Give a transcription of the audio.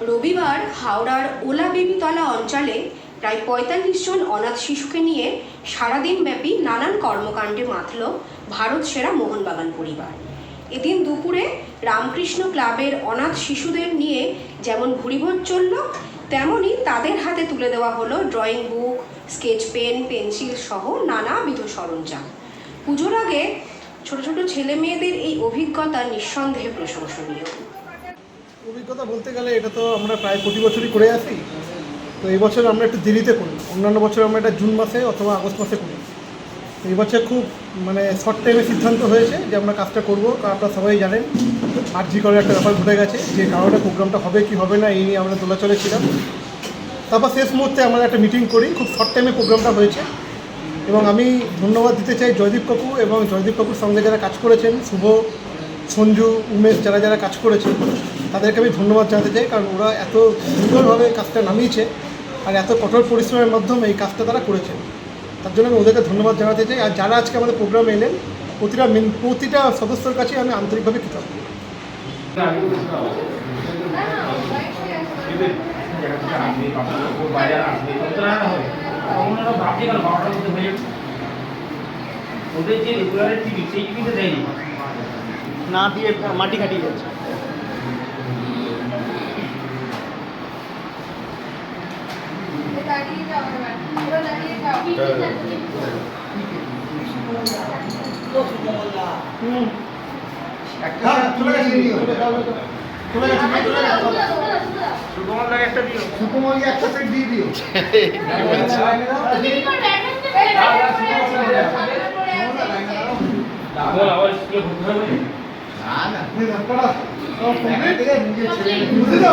রবিবার হাওড়ার ওলাবেবিতলা অঞ্চলে প্রায় পঁয়তাল্লিশ জন অনাথ শিশুকে নিয়ে সারাদিন ব্যাপী নানান কর্মকাণ্ডে মাতল ভারত সেরা মোহনবাগান পরিবার। এদিন দুপুরে রামকৃষ্ণ ক্লাবের অনাথ শিশুদের নিয়ে যেমন ভুরিভোজ চলল তেমনই তাদের হাতে তুলে দেওয়া হলো drawing book, sketch pen, pencil সহ নানাবিধ সরঞ্জাম। পুজোর আগে ছোট ছোট ছেলে মেয়েদের এই অভিজ্ঞতা নিঃসন্দেহে প্রশংসনীয়। অভিজ্ঞতা বলতে গেলে এটা তো আমরা প্রায় প্রতি বছরই করে আসি। তো এই বছর আমরা একটু দেরিতে করি। অন্যান্য বছর আমরা এটা জুন মাসে অথবা আগস্ট মাসে করি। তো এই বছর খুব মানে শর্ট টাইমে সিদ্ধান্ত হয়েছে যে আমরা কাজটা করব। কারণ আপনারা সবাই জানেন। আর্জি করার একটা ব্যাপার ঘটে গেছে যে কারণে প্রোগ্রামটা হবে কি হবে না, এই নিয়ে আমরা দোলাচলে ছিলাম। তারপর শেষ মুহূর্তে আমরা একটা মিটিং করি। খুব শর্ট টাইমে প্রোগ্রামটা হয়েছে। এবং আমি ধন্যবাদ দিতে চাই জয়দীপ কাকু এবং জয়দীপ কাকুর সঙ্গে যারা কাজ করেছেন, শুভ, সঞ্জু, উমেশ, যারা যারা কাজ করেছেন তাদেরকে আমি ধন্যবাদ জানাতে চাই, কারণ ওরা এত সুন্দরভাবে কাজটা নামিয়েছে আর এত কঠোর পরিশ্রমের মাধ্যমে এই কাজটা তারা করেছেন তার জন্য আমি ওদেরকে ধন্যবাদ জানাতে চাই, আর যারা আজকে আমাদের প্রোগ্রামে এলেন, প্রতিটা প্রতিটা সদস্যর কাছে আমি আন্তরিকভাবে কৃতজ্ঞ। না, দিয়ে মাটি কাটিয়ে যাচ্ছে লাগে একটা দিও সেট দিয়ে দিও বল আবার স্কুলে ভর্তি হবে। বুঝলি তো